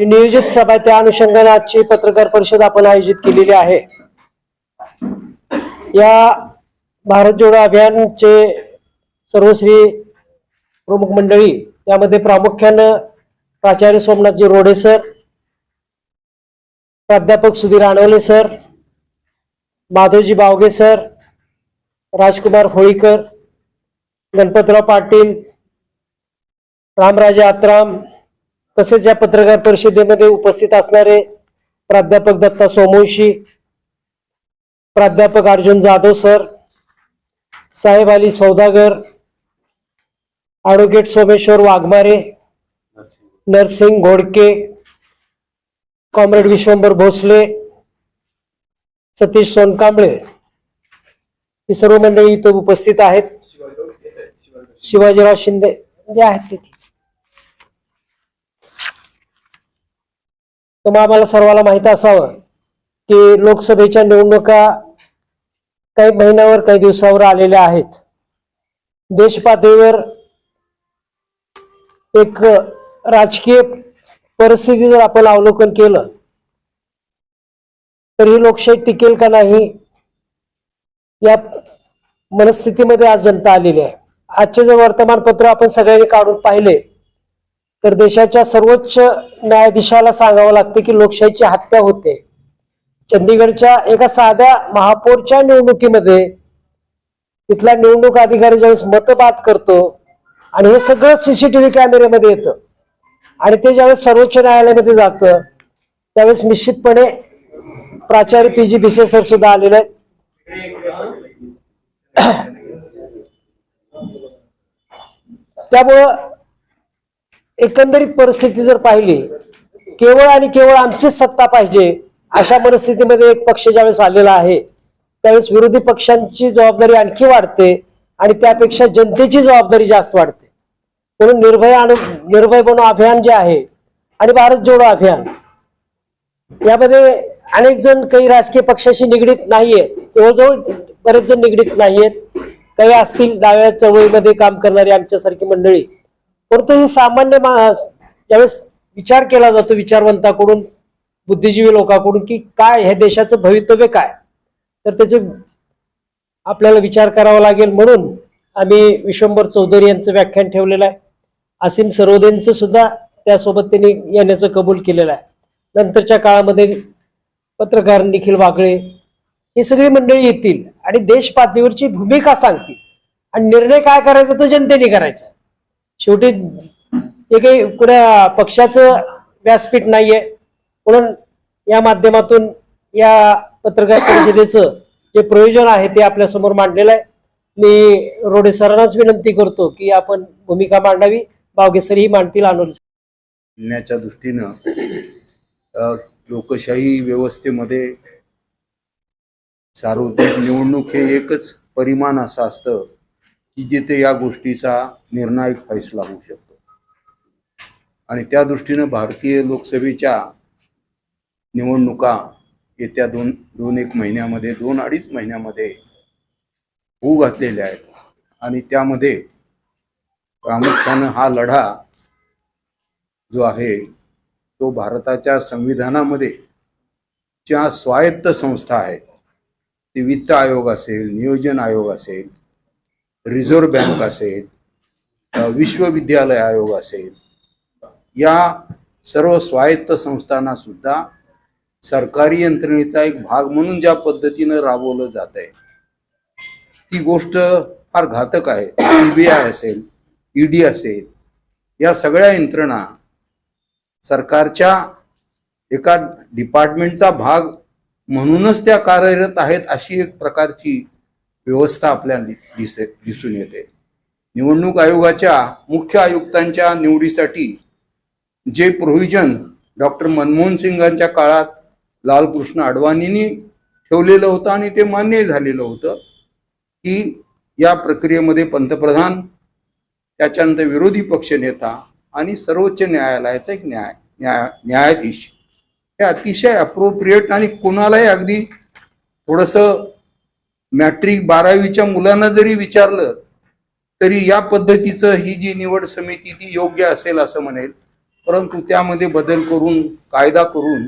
नियोजित सभा त्या अनुषंगाने आजची पत्रकार परिषद आपण आयोजित केलेली आहे. या भारत जोडो अभियानचे सर्वश्री प्रमुख मंडळी त्यामध्ये प्रामुख्यानं प्राचार्य सोमनाथजी रोडे सर प्राध्यापक सुधीर आनवले सर माधवजी बावगे सर राजकुमार होळीकर गणपतराव पाटील रामराजे आत्राम तसेच या पत्रकार परिषदेमध्ये उपस्थित असणारे प्राध्यापक दत्ता सोमवंशी प्राध्यापक Arjun Jadhav sir Saheb Ali Saudagar advocate Someshwar Waghmare Narsing Ghodke comrade Vishwambhar Bhosale Satish Sonkamble ही सर्व मंडळी इथं उपस्थित आहेत. शिवाजीराव शिंदे जे आहेत तिथे. तर मग आम्हाला सर्वांना माहीत असावं की लोकसभेच्या निवडणुका काही महिन्यावर काही दिवसावर आलेल्या आहेत. देशपातळीवर एक राजकीय परिस्थिती जर आपण अवलोकन केलं तर ही लोकशाही टिकेल का नाही या मनस्थितीमध्ये आज जनता आलेली आहे. आजचे जर वर्तमानपत्र आपण सगळ्यांनी काढून पाहिले तर देशाच्या सर्वोच्च न्यायाधीशाला सांगावं लागतं की लोकशाहीची हत्या होते. चंदीगडच्या एका साध्या महापौरच्या निवडणुकीमध्ये तिथला निवडणूक अधिकारी ज्यावेळेस मतबाद करतो आणि हे सगळं सीसीटीव्ही कॅमेऱ्यामध्ये येतं. आणि ते ज्यावेळेस सर्वोच्च न्यायालयामध्ये जातं त्यावेळेस निश्चितपणे प्राचार्य पी जी भिसे सर सुद्धा आलेले आहेत. त्यामुळं एकंदरीत परिस्थिती जर पाहिली केवळ आणि केवळ आमचीच सत्ता पाहिजे अशा परिस्थितीमध्ये एक पक्ष ज्यावेळेस आलेला आहे त्यावेळेस विरोधी पक्षांची जबाबदारी आणखी वाढते आणि त्यापेक्षा जनतेची जबाबदारी जास्त वाढते. म्हणून निर्भय आणि निर्भय बनव अभियान जे आहे आणि भारत जोडो अभियान यामध्ये अनेक जण काही राजकीय पक्षाशी निगडीत नाहीयेत. जवळजवळ बरेच जण निगडीत नाहीयेत. काही असतील डाव्या चळवळीमध्ये काम करणारी आमच्यासारखी मंडळी. परंतु ही सामान्य मा- ज्यावेळेस विचार केला जातो विचारवंताकडून बुद्धिजीवी लोकांकडून की काय ह्या देशाचं भवितव्य काय? तर त्याचे आपल्याला विचार करावा लागेल म्हणून आम्ही विश्वंभर चौधरी यांचं व्याख्यान ठेवलेलं आहे. असीम सरोदेंचं सुद्धा त्यासोबत त्यांनी येण्याचं कबूल केलेलं आहे. नंतरच्या काळामध्ये पत्रकार निखिल वागळे ही सगळी मंडळी येतील आणि देश पातळीवरची भूमिका सांगतील. आणि निर्णय काय करायचा तो जनतेने करायचा. शेवटी हे काही कुण्या पक्षाचं व्यासपीठ नाहीये. म्हणून या माध्यमातून या पत्रकार परिषदेचं जे प्रयोजन आहे ते आपल्यासमोर मांडलेलं आहे. मी रोडे सरांनाच विनंती करतो की आपण भूमिका मांडावी. बावगेसर ही मांडतील आणण्याच्या दृष्टीनं लोकशाही व्यवस्थेमध्ये सार्वत्रिक निवडणूक हे एकच परिमाण असं असतं. की जिथे या गोष्टीचा निर्णायक फैसला होऊ शकतो. आणि त्या दृष्टीनं भारतीय लोकसभेच्या निवडणुका येत्या दोन दोन एक महिन्यामध्ये दोन अडीच महिन्यामध्ये होऊ घातलेल्या आहेत. आणि त्यामध्ये प्रामुख्यानं हा लढा जो आहे तो भारताच्या संविधानामध्ये ज्या स्वायत्त संस्था आहेत ते वित्त आयोग असेल नियोजन आयोग असेल रिझर्व्ह बँक असेल विश्वविद्यालय आयोग असेल या सर्व स्वायत्त संस्थांना सुद्धा सरकारी यंत्रणेचा एक भाग म्हणून ज्या पद्धतीनं राबवलं जात आहे ती गोष्ट फार घातक आहे. सीबीआय असेल ईडी असेल या सगळ्या यंत्रणा सरकारच्या एका डिपार्टमेंटचा भाग म्हणूनच त्या कार्यरत आहेत अशी एक प्रकारची व्यवस्था आपल्याला दिसे दिसून येते. निवडणूक आयोगाच्या मुख्य आयुक्तांच्या निवडीसाठी जे प्रोव्हिजन डॉक्टर मनमोहन सिंगांच्या काळात लालकृष्ण अडवाणींनी ठेवलेलं होतं आणि ते मान्य झालेलं होतं की या प्रक्रियेमध्ये पंतप्रधान त्याच्यानंतर विरोधी पक्षनेता आणि सर्वोच्च न्यायालयाचा एक न्याय न्याय न्यायाधीश. हे अतिशय अप्रोप्रिएट आणि कोणालाही अगदी थोडंसं मॅट्रिक बारावीच्या मुलांना जरी विचारलं तरी या पद्धतीचं ही जी निवड समिती ती योग्य असेल असं म्हणेल. परंतु त्यामध्ये बदल करून कायदा करून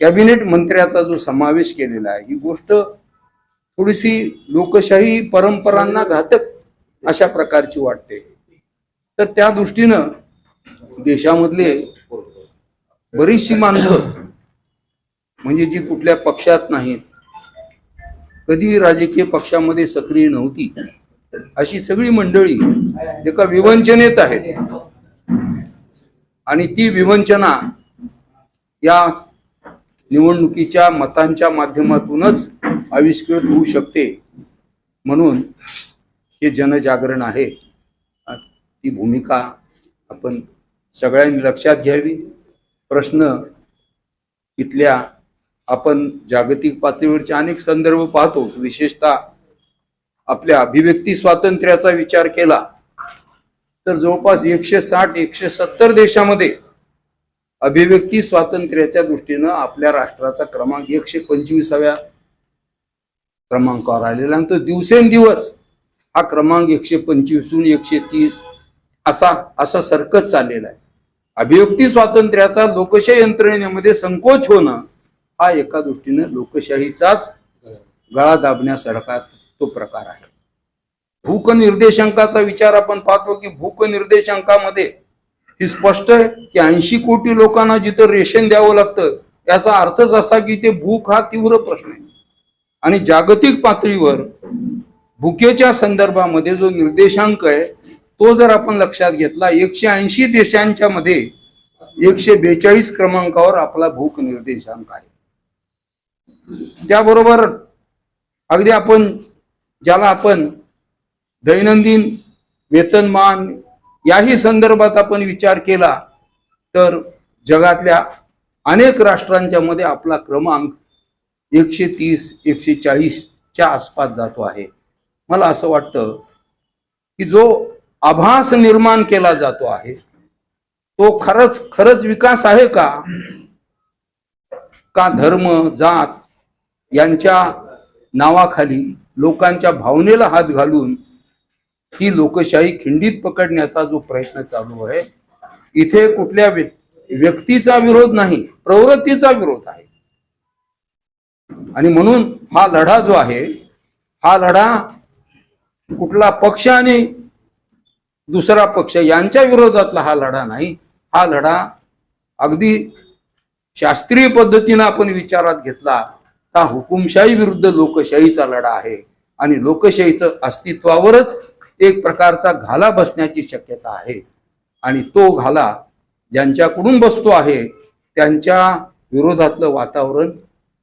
कॅबिनेट मंत्र्याचा जो समावेश केलेला आहे ही गोष्ट थोडीशी लोकशाही परंपरांना घातक अशा प्रकारची वाटते. तर त्या दृष्टीनं देशामधले बरीचशी माणसं म्हणजे जी कुठल्या पक्षात नाहीत कधी राजकीय पक्षामध्ये सक्रिय नव्हती. अशी सगळी मंडळी एका विवंचनेत आहेत. आणि ती विवंचना या निवडणुकीच्या मतांच्या माध्यमातूनच आविष्कृत होऊ शकते. म्हणून हे जनजागरण आहे. ती भूमिका आपण सगळ्यांनी लक्षात घ्यावी. प्रश्न इथल्या आपण जागतिक पातळीवरचे अनेक संदर्भ पाहतो. विशेषतः आपल्या अभिव्यक्ती स्वातंत्र्याचा विचार केला तर जवळपास एकशे साठ एकशे सत्तर देशामध्ये अभिव्यक्ती स्वातंत्र्याच्या दृष्टीनं आपल्या राष्ट्राचा क्रमांक एकशे पंचवीसाव्या क्रमांकावर आलेला आणि तो दिवसेंदिवस हा क्रमांक एकशे पंचवीसहून एकशे तीस असा असा सरकत चाललेला आहे. अभिव्यक्ती स्वातंत्र्याचा लोकशाही यंत्रणेमध्ये संकोच होणं हा एका दृष्टीनं लोकशाहीचाच गळा दाबण्यासारखा तो प्रकार आहे. भूक निर्देशांकाचा विचार आपण पाहतो की भूक निर्देशांकामध्ये ही स्पष्ट आहे की ऐंशी कोटी लोकांना जिथं रेशन द्यावं लागतं याचा अर्थच असा की ते भूक हा तीव्र प्रश्न आहे. आणि जागतिक पातळीवर भुकेच्या संदर्भामध्ये जो निर्देशांक आहे तो जर आपण लक्षात घेतला एकशे ऐंशी देशांच्या मध्ये एकशे बेचाळीस क्रमांकावर आपला भूक निर्देशांक आहे. त्याबरोबर अगदी आपण ज्याला आपण दैनंदिन वेतनमान याही संदर्भात आपण विचार केला तर जगातल्या अनेक राष्ट्रांच्या मध्ये आपला क्रमांक एकशे तीस एकशे चाळीसच्या आसपास जातो आहे. मला असं वाटतं की जो आभास निर्माण केला जातो आहे तो खरंच खरंच विकास आहे का? का धर्म जात यांच्या नावाखाली लोकांच्या भावनेला हात घालून ही लोकशाही खिंडीत पकडण्याचा जो प्रयत्न चालू आहे इथे कुठल्या व्य- व्यक्तीचा विरोध नाही प्रवृत्तीचा विरोध आहे. आणि म्हणून हा लढा जो आहे हा लढा कुठला पक्ष आणि दुसरा पक्ष यांच्या विरोधातला हा लढा नाही हा लढा अगदी शास्त्रीय पद्धतीनं आपण विचारात घेतला हा हुकुमशाही विरुद्ध लोकशाहीचा लढा आहे. आणि लोकशाहीचं अस्तित्वावरच एक प्रकारचा घाला बसण्याची शक्यता आहे. आणि तो घाला ज्यांच्याकडून बसतो आहे त्यांच्या विरोधातलं वातावरण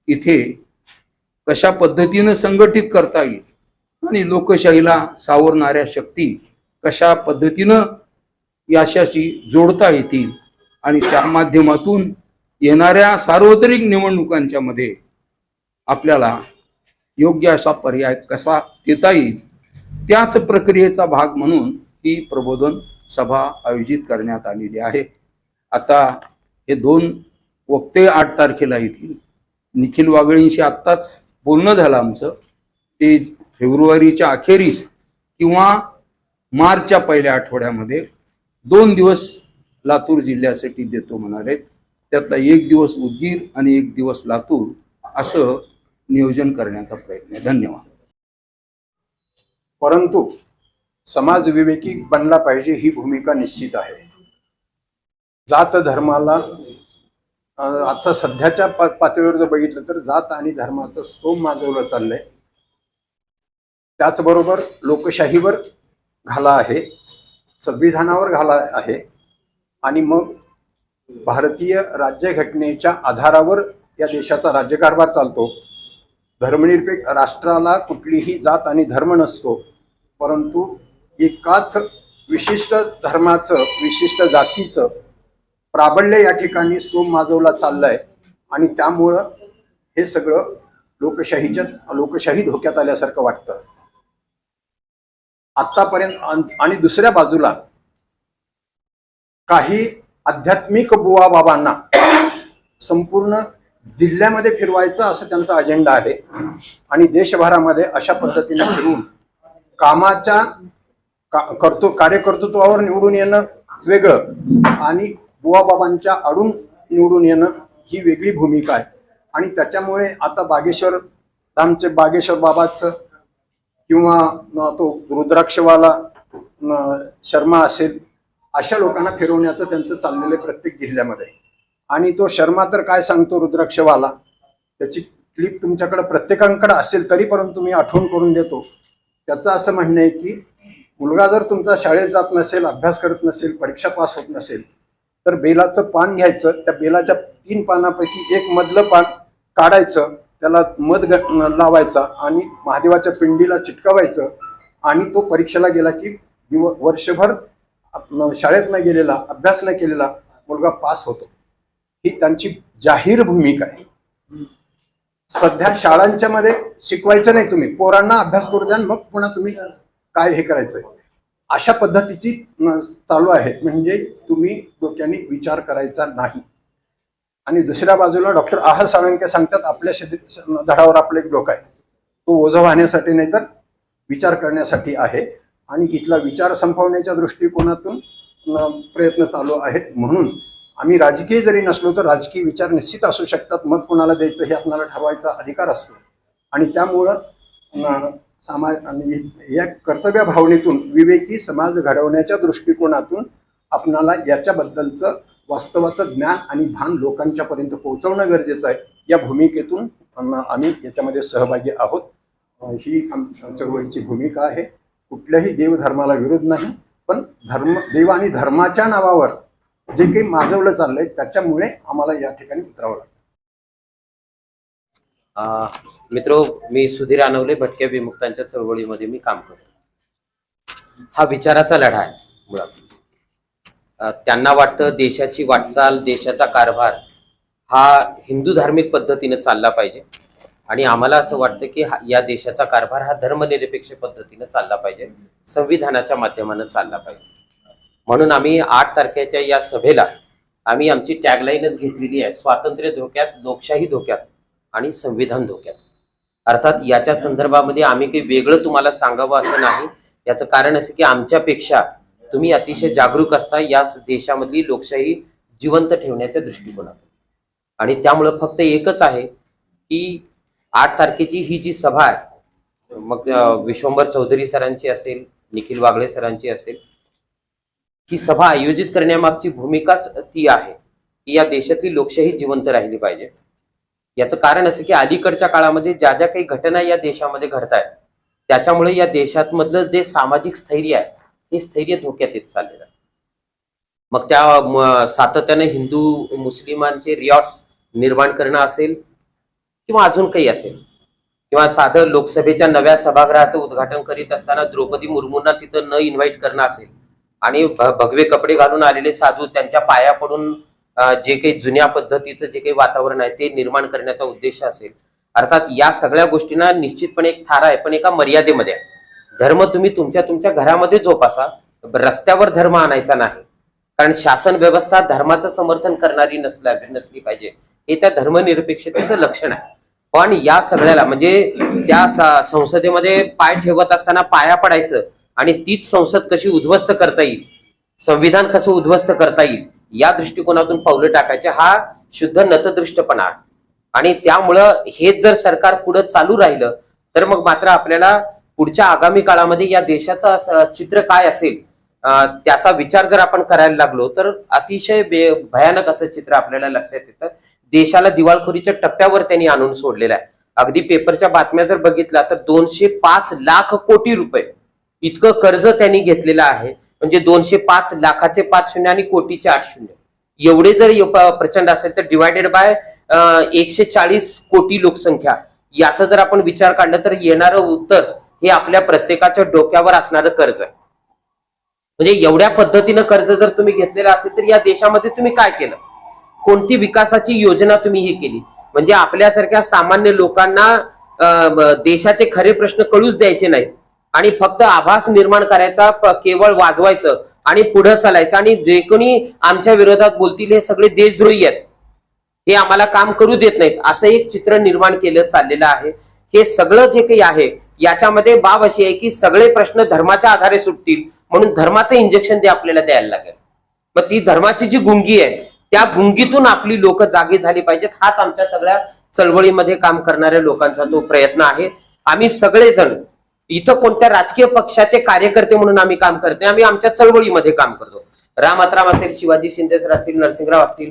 इथे कशा पद्धतीनं संघटित करता येईल? आणि लोकशाहीला सावरणाऱ्या शक्ती कशा पद्धतीनं याशाशी जोडता येतील? आणि त्या माध्यमातून येणाऱ्या सार्वत्रिक निवडणुकांच्या मध्ये आपल्याला योग्य असा पर्याय कसा देता येईल त्याच प्रक्रियेचा भाग म्हणून ही प्रबोधन सभा आयोजित करण्यात आलेली आहे. आता हे दोन वक्ते आठ तारखेला येतील. निखिल वागळींशी आत्ताच बोलणं झालं आमचं. ते फेब्रुवारीच्या अखेरीस किंवा मार्चच्या पहिल्या आठवड्यामध्ये दोन दिवस लातूर जिल्ह्यासाठी देतो म्हणाले त्यातला एक दिवस उदगीर आणि एक दिवस लातूर असं नियोजन करण्याचा प्रयत्न धन्यवाद. परंतु समाज विवेकी बनला पाहिजे ही भूमिका निश्चित आहे. जात धर्माला आता सध्याच्या पातळीवर जर बघितलं तर जात आणि धर्माचं सोम माजवलं चाललंय. त्याचबरोबर लोकशाहीवर घाला आहे संविधानावर घाला आहे आणि मग भारतीय राज्यघटनेच्या आधारावर या देशाचा राज्यकारभार चालतो. धर्मनिरपेक्ष राष्ट्राला कुठलीही जात आणि धर्म नसतो परंतु एकाच विशिष्ट धर्माचं विशिष्ट जातीचं प्राबल्य या ठिकाणी सोम माजवला चाललंय आणि त्यामुळं हे सगळं लोकशाहीच्या लोकशाही धोक्यात आल्यासारखं वाटतं. आतापर्यंत आणि दुसऱ्या बाजूला काही आध्यात्मिक बुवा बाबांना संपूर्ण जिल्ह्यामध्ये फिरवायचं असं त्यांचा अजेंडा आहे. आणि देशभरामध्ये अशा पद्धतीने फिरून कामाच्या का- कर्तृ कार्यकर्तृत्वावर निवडून येणं वेगळं आणि बुवाबाबांच्या आडून निवडून येणं ही वेगळी भूमिका आहे. आणि त्याच्यामुळे आता बागेश्वर धामचे बागेश्वर बाबाचं किंवा तो रुद्राक्षवाला शर्मा असेल अशा लोकांना फिरवण्याचं त्यांचं चाललेलं आहे प्रत्येक जिल्ह्यामध्ये. आणि तो शर्मा तर काय सांगतो रुद्राक्षवाला? त्याची क्लिप तुमच्याकडे प्रत्येकांकडे असेल तरी परंतु मी आठवण करून देतो. त्याचं असं म्हणणं आहे की मुलगा जर तुमचा शाळेत जात नसेल अभ्यास करत नसेल परीक्षा पास होत नसेल तर बेलाचं पान घ्यायचं त्या बेलाच्या तीन पानापैकी एक मधलं पान काढायचं त्याला मध लावायचा आणि महादेवाच्या पिंडीला चिटकावायचं आणि तो परीक्षेला गेला की दिव वर्षभर शाळेत न गेलेला अभ्यास न केलेला मुलगा पास होतो. ही त्यांची जाहीर भूमिका आहे. सध्या शाळांच्या मध्ये शिकवायचं नाही तुम्ही. पोरांना अभ्यास करू द्या मग पुन्हा तुम्ही काय हे करायचंय. अशा पद्धतीची चालू आहे. म्हणजे तुम्ही डोक्याने विचार करायचा नाही. आणि दुसऱ्या बाजूला डॉक्टर आह साळंके सांगतात आपल्या शरीर धडावर आपलं एक डोकं आहे. तो ओझं वाहण्यासाठी नाही तर विचार करण्यासाठी आहे. आणि इथला विचार संपवण्याच्या दृष्टिकोनातून प्रयत्न चालू आहेत. म्हणून आम्ही राजकीय जरी नसलो तर राजकीय विचार निश्चित असू शकतात. मत कोणाला द्यायचं हे आपणाला ठरवायचा अधिकार असतो. आणि त्यामुळं सामा समाज आणि या कर्तव्य भावनेतून विवेकी समाज घडवण्याच्या दृष्टिकोनातून आपणाला याच्याबद्दलचं वास्तवाचं ज्ञान आणि भान लोकांच्यापर्यंत पोहोचवणं गरजेचं आहे. या भूमिकेतून आम्ही याच्यामध्ये सहभागी आहोत. ही आम चळवळीची भूमिका आहे. कुठल्याही देवधर्माला विरोध नाही. पण धर्म देव आणि धर्माच्या नावावर जे काही माजवलं चाललंय त्याच्यामुळे आम्हाला या ठिकाणी उतरावं लागतं. मित्र मित्रो मी सुधीर आनवले भटक्या विमुक्तांच्या चळवळीमध्ये मी काम करतो. हा विचाराचा लढा आहे मुळात. त्यांना वाटतं देशाची वाटचाल देशाचा कारभार हा हिंदू धार्मिक पद्धतीने चालला पाहिजे. आणि आम्हाला असं वाटतं की या देशाचा कारभार हा धर्मनिरपेक्ष पद्धतीने चालला पाहिजे संविधानाच्या माध्यमानं चालला पाहिजे. म्हणून आम्ही आठ तारखेच्या या सभेला आम्ही आमची टॅगलाईनच घेतलेली आहे. स्वातंत्र्य धोक्यात लोकशाही धोक्यात आणि संविधान धोक्यात. अर्थात याच्या संदर्भामध्ये आम्ही काही वेगळं तुम्हाला सांगावं असं नाही. याचं कारण असं की आमच्यापेक्षा तुम्ही अतिशय जागरूक असता या देशामधली लोकशाही जिवंत ठेवण्याच्या दृष्टिकोनातून. आणि त्यामुळं फक्त एकच आहे की आठ तारखेची ही जी सभा आहे मग विश्वंभर चौधरी सरांची असेल निखिल वागळे सरांची असेल ही सभा आयोजित करण्यामागची भूमिकाच ती आहे की या देशातली लोकशाही जिवंत राहिली पाहिजे. याचं कारण असं की अलीकडच्या काळामध्ये ज्या ज्या काही घटना या देशामध्ये घडत आहेत त्याच्यामुळे या देशातमधलं जे सामाजिक स्थैर्य आहे हे स्थैर्य धोक्यात येत चाललेलं आहे. मग त्या सातत्याने हिंदू मुस्लिमांचे रियॉट्स निर्माण करणं असेल किंवा अजून काही असेल किंवा साधं लोकसभेच्या नव्या सभागृहाचं उद्घाटन करीत असताना द्रौपदी मुर्मूंना तिथं न इन्व्हाइट करणं असेल आणि भगवे कपडे घालून आलेले साधू त्यांच्या पाया पडून जे काही जुन्या पद्धतीचं जे काही वातावरण आहे ते निर्माण करण्याचा उद्देश असेल. अर्थात या सगळ्या गोष्टींना निश्चितपणे एक थारा आहे पण एका मर्यादेमध्ये आहे. धर्म तुम्ही तुमच्या तुमच्या घरामध्ये जोपासा रस्त्यावर धर्म आणायचा नाही. कारण शासन व्यवस्था धर्माचं समर्थन करणारी नसल्या नसली पाहिजे. हे त्या धर्मनिरपेक्षतेचं लक्षण आहे. पण या सगळ्याला म्हणजे त्या संसदेमध्ये पाय ठेवत असताना पाया पडायचं आणि तीच संसद कशी उद्ध्वस्त करता येईल संविधान कसं उद्ध्वस्त करता येईल या दृष्टिकोनातून पावलं टाकायचे हा शुद्ध नतदृष्टपणा. आणि त्यामुळं हेच जर सरकार पुढे चालू राहिलं तर मग मात्र आपल्याला पुढच्या आगामी काळामध्ये या देशाचं चित्र काय असेल त्याचा विचार जर आपण करायला लागलो तर अतिशय भयानक असं चित्र आपल्याला लक्षात येतं. देशाला दिवाळखोरीच्या टप्प्यावर त्यांनी आणून सोडलेलं आहे. अगदी पेपरच्या बातम्या जर बघितल्या तर दोनशे पाच लाख कोटी रुपये इतकं कर्ज त्यांनी घेतलेलं आहे. म्हणजे दोनशे पाच लाखाचे पाच शून्य आणि कोटीचे आठ शून्य. एवढे जर प्रचंड असेल तर डिवायडेड बाय एकशे चाळीस कोटी लोकसंख्या. याचा जर आपण विचार काढला तर येणारं उत्तर हे आपल्या प्रत्येकाच्या डोक्यावर असणारं कर्ज आहे. म्हणजे एवढ्या पद्धतीनं कर्ज जर तुम्ही घेतलेलं असेल तर या देशामध्ये तुम्ही काय केलं? कोणती विकासाची योजना तुम्ही हे केली? म्हणजे आपल्यासारख्या सामान्य लोकांना देशाचे खरे प्रश्न कळूच द्यायचे नाहीत. आणि फक्त आभास निर्माण करायचा केवळ वाजवायचं आणि पुढे चालायचं. आणि जे कोणी आमच्या विरोधात बोलतील हे सगळे देशद्रोही आहेत. हे आम्हाला काम करू देत नाहीत. असं एक चित्र निर्माण केलं चाललेलं आहे. हे सगळं जे काही आहे याच्यामध्ये बाब अशी आहे की सगळे प्रश्न धर्माच्या आधारे सुटतील. म्हणून धर्माचं इंजेक्शन ते आपल्याला द्यायला लागेल. मग ती धर्माची जी गुंगी आहे त्या गुंगीतून आपली लोक जागी झाली पाहिजेत. हाच आमच्या सगळ्या चळवळीमध्ये काम करणाऱ्या लोकांचा तो प्रयत्न आहे. आम्ही सगळेजण इथं कोणत्या राजकीय पक्षाचे कार्यकर्ते म्हणून आम्ही काम करते आम्ही आमच्या चळवळीमध्ये काम करतो. राम असेल शिवाजी शिंदे सर असतील नरसिंहराव असतील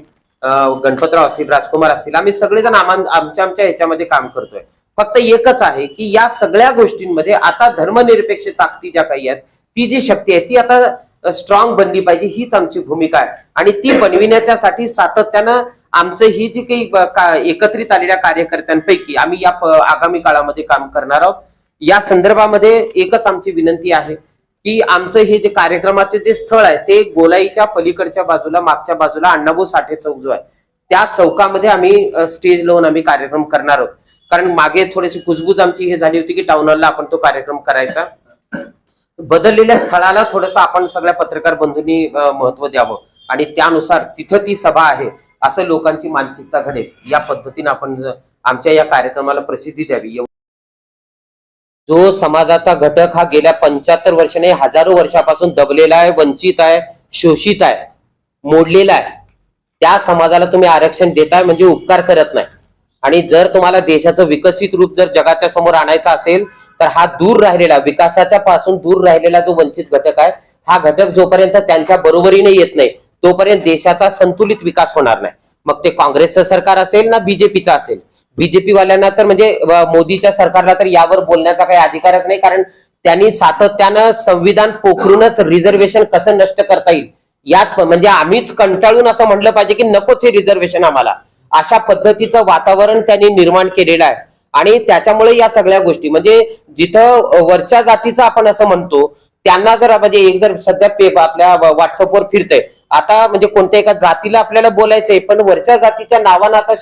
गणपतराव असतील राजकुमार असतील आम्ही सगळेजण आमच्या आमच्या ह्याच्यामध्ये काम करतोय. फक्त एकच आहे की या सगळ्या गोष्टींमध्ये आता धर्मनिरपेक्ष ताकदी ज्या काही आहेत ती जी शक्ती आहे ती आता स्ट्रॉंग बनली पाहिजे हीच आमची भूमिका आहे. आणि ती बनविण्याच्यासाठी सातत्यानं आमचं ही जी काही एकत्रित आलेल्या कार्यकर्त्यांपैकी आम्ही या आगामी काळामध्ये काम करणार आहोत. या संदर्भामध्ये एकच आमची विनंती आहे की आमचं हे जे कार्यक्रमाचे जे स्थळ आहे ते गोलाईच्या पलीकडच्या बाजूला मागच्या बाजूला अण्णाभाऊ साठे चौक जो आहे त्या चौकामध्ये आम्ही स्टेज लावून आम्ही कार्यक्रम करणार आहोत. कारण मागे थोडीशी कुजबूज आमची हे झाली होती की टाउन हॉलला आपण तो कार्यक्रम करायचा. बदललेल्या स्थळाला थोडंसं आपण सगळ्या पत्रकार बंधूंनी महत्त्व द्यावं. आणि त्यानुसार तिथं ती सभा आहे असं लोकांची मानसिकता घडेल. या पद्धतीने आपण आमच्या या कार्यक्रमाला प्रसिद्धी द्यावी. जो समाजाचा घटक हा गेल्या पंच्याहत्तर वर्षाने हजारो वर्षापासून दबलेला आहे वंचित आहे शोषित आहे मोडलेला आहे. त्या समाजाला तुम्ही आरक्षण देताय म्हणजे उपकार करत नाही. आणि जर तुम्हाला देशाचं विकसित रूप जर जगाच्या समोर आणायचं असेल तर हा दूर राहिलेला विकासाच्या पासून दूर राहिलेला जो वंचित घटक आहे हा घटक जोपर्यंत त्यांच्या बरोबरीने येत नाही तोपर्यंत देशाचा संतुलित विकास होणार नाही. मग ते काँग्रेसचं सरकार असेल ना बीजेपीचं असेल? बीजेपी वाल्यांना तर म्हणजे मोदीच्या सरकारला तर यावर बोलण्याचा काही अधिकारच नाही कारण त्यांनी सातत्यानं संविधान पोखरूनच रिझर्वेशन कसं नष्ट करता येईल याच म्हणजे आम्हीच कंटाळून असं म्हटलं पाहिजे की नकोच हे रिझर्वेशन आम्हाला. अशा पद्धतीचं वातावरण त्यांनी निर्माण केलेलं आहे. आणि त्याच्यामुळे या सगळ्या गोष्टी म्हणजे जिथं वरच्या जातीचं आपण असं म्हणतो त्यांना जर म्हणजे एक जर सध्या पेप आपल्या व्हॉट्सअपवर फिरतंय आता म्हणजे कोणत्या एका जातीला आपल्याला बोलायचंय पण वरच्या जातीच्या नावानं आता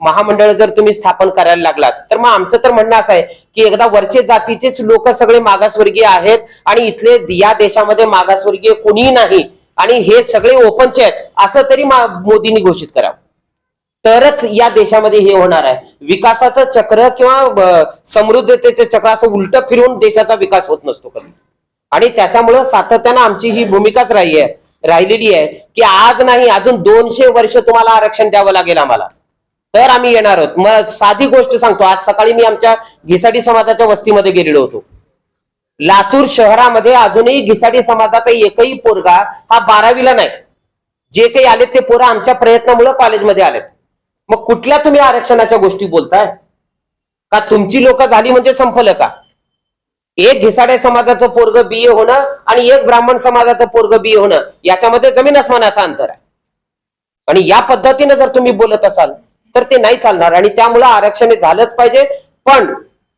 महामंडळ जर तुम्ही स्थापन करायला लागलात तर मग आमचं तर म्हणणं असं आहे की एकदा वरचे जातीचेच लोक सगळे मागासवर्गीय आहेत आणि इथले या देशामध्ये मागासवर्गीय कोणीही नाही आणि हे सगळे ओपनचे आहेत असं तरी मोदींनी घोषित करावं. तरच या देशामध्ये हे होणार आहे. विकासाचं चक्र किंवा समृद्धतेचं चक्र असं उलट फिरून देशाचा विकास होत नसतो कधी. आणि त्याच्यामुळं सातत्यानं आमची ही भूमिकाच राहिली आहे. राहिलेली आहे की आज नाही अजून दोनशे वर्ष तुम्हाला आरक्षण द्यावं लागेल आम्हाला. तर आम्ही येणार आहोत. मग साधी गोष्ट सांगतो आज सकाळी मी आमच्या घिसाडी समाजाच्या वस्तीमध्ये गेलेलो होतो. लातूर शहरामध्ये अजूनही घिसाडी समाजाचा एकही पोरगा हा बारावीला नाही. जे काही आलेत ते पोरं आमच्या प्रयत्नामुळे कॉलेजमध्ये आलेत. मग कुठल्या तुम्ही आरक्षणाच्या गोष्टी बोलताय? का तुमची लोक झाली म्हणजे संपलं का? एक घिसाडे समाजाचं पोरग बी ए होणं आणि एक ब्राह्मण समाजाचं पोरग बी ए होणं याच्यामध्ये जमीन अस्मानाचा अंतर आहे. आणि या पद्धतीने जर तुम्ही बोलत असाल तर ते नाही चालणार आणि त्यामुळं आरक्षण झालंच पाहिजे. पण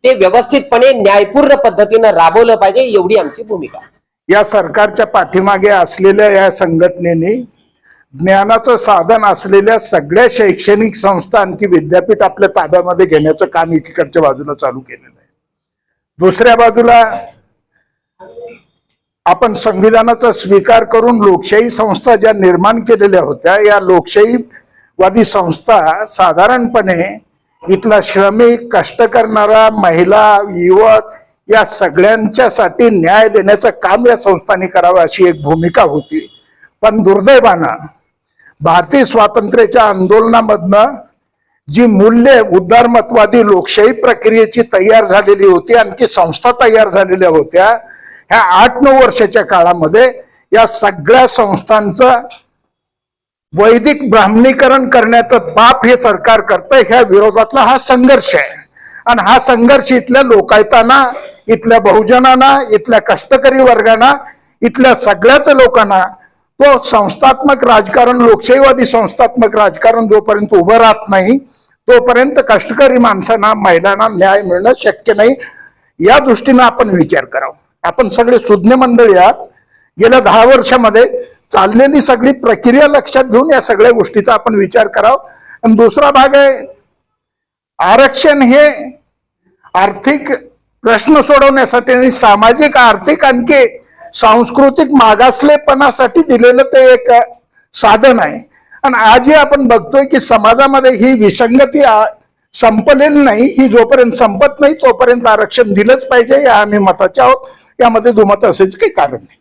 ते व्यवस्थितपणे न्यायपूर्ण पद्धतीनं राबवलं पाहिजे एवढी आमची भूमिका. या सरकारच्या पाठीमागे असलेल्या या संघटनेने ज्ञानाचं साधन असलेल्या सगळ्या शैक्षणिक संस्था आणखी विद्यापीठ आपल्या ताब्यामध्ये घेण्याचं काम एकीकडच्या बाजूला चालू केलेलं आहे. दुसऱ्या बाजूला आपण संविधानाचा स्वीकार करून लोकशाही संस्था ज्या निर्माण केलेल्या होत्या या लोकशाहीवादी संस्था साधारणपणे इथला श्रमिक कष्ट करणारा महिला युवक या सगळ्यांच्यासाठी न्याय देण्याचं काम या संस्थांनी करावं अशी एक भूमिका होती. पण दुर्दैवानं भारतीय स्वातंत्र्याच्या आंदोलनामधनं जी मूल्य उदारमतवादी लोकशाही प्रक्रियेची तयार झालेली होती आणखी संस्था तयार झालेल्या होत्या ह्या आठ नऊ वर्षाच्या काळामध्ये या सगळ्या संस्थांचं वैदिक ब्राह्मणीकरण करण्याचं बाप हे सरकार करतंय ह्या विरोधातला हा संघर्ष आहे. आणि हा संघर्ष इथल्या लोकायतांना इथल्या बहुजनांना इथल्या कष्टकरी वर्गांना इथल्या सगळ्याच लोकांना तो संस्थात्मक राजकारण लोकशाहीवादी संस्थात्मक राजकारण जोपर्यंत उभं राहत नाही तोपर्यंत कष्टकरी माणसांना महिलांना न्याय मिळणं शक्य नाही. या दृष्टीनं आपण विचार करावा. आपण सगळे सुज्ञ मंडळी आहात. गेल्या दहा वर्षामध्ये चाललेली सगळी प्रक्रिया लक्षात घेऊन या सगळ्या गोष्टीचा आपण विचार करावा. आणि दुसरा भाग आहे आरक्षण हे आर्थिक प्रश्न सोडवण्यासाठी आणि सामाजिक आर्थिक आणखी सांस्कृतिक मागासलेपणासाठी दिलेलं ते एक साधन आहे. आणि आजही आपण बघतोय की समाजामध्ये ही विसंगती संपलेली नाही. ही जोपर्यंत संपत नाही तोपर्यंत आरक्षण दिलंच पाहिजे या आम्ही मताचे आहोत. यामध्ये दुमत असेच काही कारण नाही.